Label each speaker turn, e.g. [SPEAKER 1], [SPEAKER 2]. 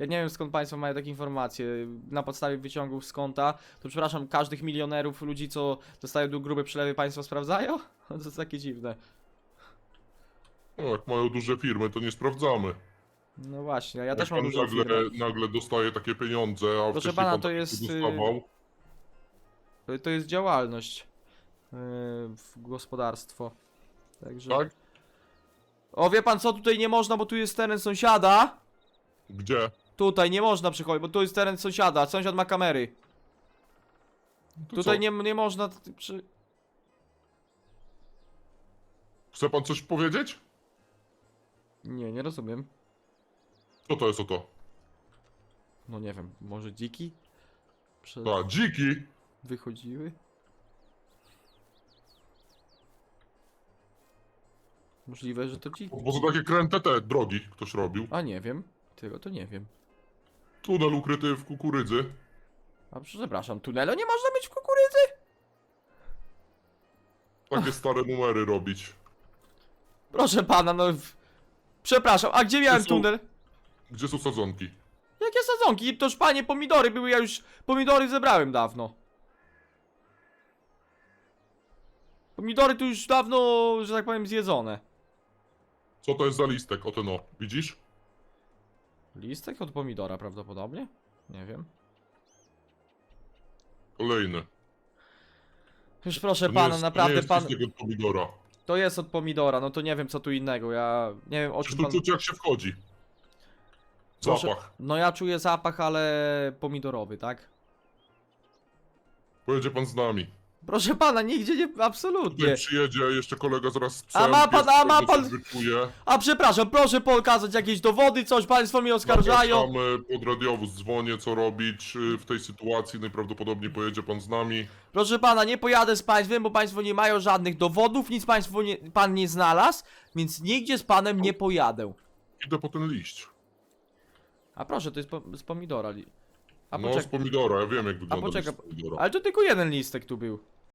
[SPEAKER 1] Ja nie wiem skąd państwo mają takie informacje. Na podstawie wyciągów z konta. To przepraszam, każdych milionerów, ludzi, co dostają do grube przelewy, państwo sprawdzają? To jest takie dziwne.
[SPEAKER 2] No, jak mają duże firmy, to nie sprawdzamy.
[SPEAKER 1] No właśnie, ja
[SPEAKER 2] Jak
[SPEAKER 1] też mam
[SPEAKER 2] pan
[SPEAKER 1] dużą
[SPEAKER 2] nagle,
[SPEAKER 1] firmę.
[SPEAKER 2] nagle dostaje takie pieniądze, a
[SPEAKER 1] Proszę
[SPEAKER 2] wcześniej
[SPEAKER 1] pana,
[SPEAKER 2] pan
[SPEAKER 1] to jest, y,
[SPEAKER 2] dostawał.
[SPEAKER 1] To- To jest działalność. Yy, w gospodarstwo. Także.
[SPEAKER 2] Tak?
[SPEAKER 1] O, wie pan co, tutaj nie można, bo tu jest teren sąsiada.
[SPEAKER 2] Gdzie?
[SPEAKER 1] Tutaj nie można przychodzić, bo tu jest teren sąsiada. Sąsiad ma kamery.
[SPEAKER 2] No To
[SPEAKER 1] Tutaj
[SPEAKER 2] co?
[SPEAKER 1] nie, nie można. t- Przy...
[SPEAKER 2] Chce pan coś powiedzieć?
[SPEAKER 1] Nie, nie rozumiem.
[SPEAKER 2] Co to jest o to?
[SPEAKER 1] No nie wiem, może dziki? Prze...
[SPEAKER 2] A, dziki!
[SPEAKER 1] Wychodziły? Możliwe, że to dziki.
[SPEAKER 2] Bo to takie kręte te drogi ktoś robił.
[SPEAKER 1] A nie wiem. Tego to nie wiem.
[SPEAKER 2] Tunel ukryty w kukurydzy.
[SPEAKER 1] A przepraszam, tunelu nie można mieć w kukurydzy?
[SPEAKER 2] Takie stare numery robić.
[SPEAKER 1] Proszę pana, no. w- Przepraszam, a gdzie miałem
[SPEAKER 2] są-
[SPEAKER 1] tunel?
[SPEAKER 2] Gdzie są sadzonki?
[SPEAKER 1] Jakie sadzonki? Toż panie pomidory były, ja już pomidory zebrałem dawno. Pomidory tu już dawno, że tak powiem, zjedzone.
[SPEAKER 2] Co to jest za listek? O ten o. Widzisz?
[SPEAKER 1] Listek od pomidora prawdopodobnie? Nie wiem.
[SPEAKER 2] Kolejny.
[SPEAKER 1] Już proszę
[SPEAKER 2] To nie
[SPEAKER 1] pana,
[SPEAKER 2] jest, to nie
[SPEAKER 1] naprawdę
[SPEAKER 2] jest
[SPEAKER 1] pan.
[SPEAKER 2] listek od pomidora.
[SPEAKER 1] To jest od pomidora, no to nie wiem co tu innego. Ja nie wiem o
[SPEAKER 2] Czy
[SPEAKER 1] czym
[SPEAKER 2] to
[SPEAKER 1] pan.
[SPEAKER 2] czuć jak się wchodzi?
[SPEAKER 1] Proszę-
[SPEAKER 2] Zapach.
[SPEAKER 1] No ja czuję zapach, ale pomidorowy, tak?
[SPEAKER 2] Pojedzie pan z nami.
[SPEAKER 1] Proszę pana, nigdzie nie. Absolutnie.
[SPEAKER 2] Tutaj przyjedzie jeszcze kolega zaraz z psem.
[SPEAKER 1] A ma pan-
[SPEAKER 2] pies
[SPEAKER 1] a ma pan-
[SPEAKER 2] Wyczuje.
[SPEAKER 1] A przepraszam, proszę pokazać jakieś dowody, coś państwo mnie oskarżają.
[SPEAKER 2] Zapraszamy, pod radiowóz dzwonię, co robić y, w tej sytuacji. Najprawdopodobniej pojedzie pan z nami.
[SPEAKER 1] Proszę pana, nie pojadę z państwem, bo państwo nie mają żadnych dowodów, nic państwo nie, pan nie znalazł, więc nigdzie z panem nie pojadę.
[SPEAKER 2] Idę po ten liść.
[SPEAKER 1] A proszę, to jest po, z pomidora. li- A
[SPEAKER 2] no, z
[SPEAKER 1] poczekaj,
[SPEAKER 2] pomidora, ja wiem jak wygląda
[SPEAKER 1] poczekaj,
[SPEAKER 2] liść z pomidora.
[SPEAKER 1] ale to tylko jeden listek tu był.